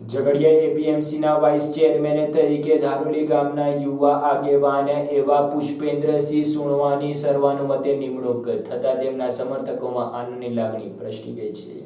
Jhagadia એપીએમસીના vice chairman તરીકે ધારોલી ગામના યુવા આગેવાન એવા પુષ્પેન્દ્રસિંહ સુણવાની સર્વાનુમતે નિમણૂક થતા તેમના સમર્થકોમાં આનંદની લાગણી પ્રસરી ગઈ છે.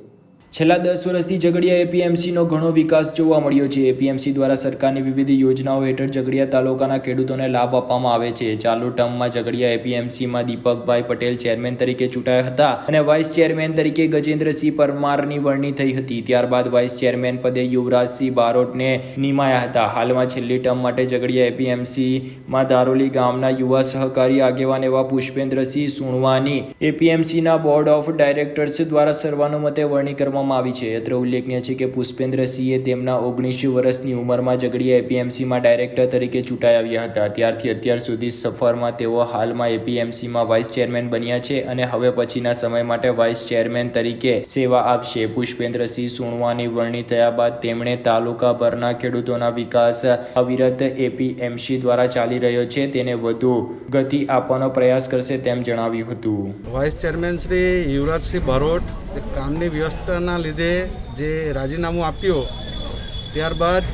છેલ્લા દસ વર્ષથી ઝઘડિયા એપીએમસીનો ઘણો વિકાસ જોવા મળ્યો છે. એપીએમસી દ્વારા સરકારની વિવિધ યોજનાઓ હેઠળ ઝઘડિયા તાલુકાના ખેડૂતોને લાભ આપવામાં આવે છે. ચાલુ ટર્મમાં ઝઘડિયા એપીએમસીમાં દીપકભાઈ પટેલ ચેરમેન તરીકે ચૂંટાયા હતા અને વાઇસ ચેરમેન તરીકે ગજેન્દ્રસિંહ પરમારની વરણી થઈ હતી. ત્યારબાદ વાઇસ ચેરમેન પદે યુવરાજસિંહ બારોટને નિમાયા હતા. હાલમાં છેલ્લી ટર્મ માટે ઝઘડિયા એપીએમસીમાં દારોલી ગામના યુવા સહકારી આગેવાન એવા પુષ્પેન્દ્રસિંહ સુણવાની એપીએમસીના બોર્ડ ઓફ ડાયરેક્ટર્સ દ્વારા સર્વાનુમતે વરણી કરવામાં આવી છે. અત્રે ઉલ્લેખનીય છે કે પુષ્પેન્દ્રસિંહે તેમના ઓગણીસ વર્ષની ઉંમરમાં ઝઘડિયા એપીએમસીમાં ડાયરેક્ટર તરીકે ચૂંટાઈ આવ્યા હતા. ત્યારથી અત્યાર સુધી સફરમાં તેઓ હાલમાં એપીએમસીમાં વાઇસ ચેરમેન બન્યા છે અને હવે પછીના સમય માટે વાઇસ ચેરમેન તરીકે સેવા આપશે. પુષ્પેન્દ્રસિંહ સુણવાની વરણી થયા બાદ તેમણે તાલુકાભરના ખેડૂતોના વિકાસ અવિરત એપીએમસી દ્વારા ચાલી રહ્યો છે. તેને વધુ ગતિ આપવાનો પ્રયાસ કરશે તેમ જણાવ્યું હતું. વાઇસ ચેરમેન શ્રી યુવરાજસિંહ બારોટ કામની વ્યવસ્થાના લીધે જે રાજીનામું આપ્યું, ત્યારબાદ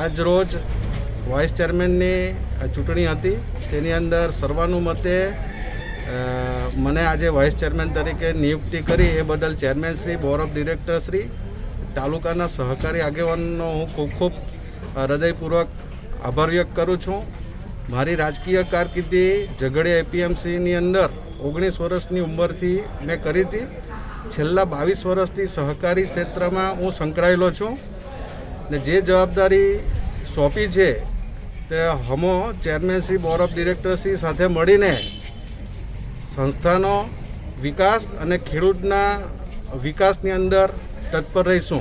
આજ રોજ વાઇસ ચેરમેનની ચૂંટણી હતી. તેની અંદર સર્વાનુમતે મને આજે વાઇસ ચેરમેન તરીકે નિયુક્તિ કરી એ બદલ chairman Shri, board of director Shri, તાલુકાના સહકારી આગેવાનનો હું ખૂબ ખૂબ હૃદયપૂર્વક આભાર વ્યક્ત કરું છું. મારી રાજકીય કારકિર્દી ઝઘડે એપીએમસીની અંદર ઓગણીસ વર્ષની ઉંમરથી મેં કરી હતી. છેલ્લા બાવીસ વર્ષથી સહકારી ક્ષેત્રમાં હું સંકળાયેલો છું ને જે જવાબદારી સોંપી છે તે હમો ચેરમેનશ્રી બોર્ડ ઓફ ડિરેક્ટરશ્રી સાથે મળીને સંસ્થાનો વિકાસ અને ખેડૂતના વિકાસની અંદર તત્પર રહીશું.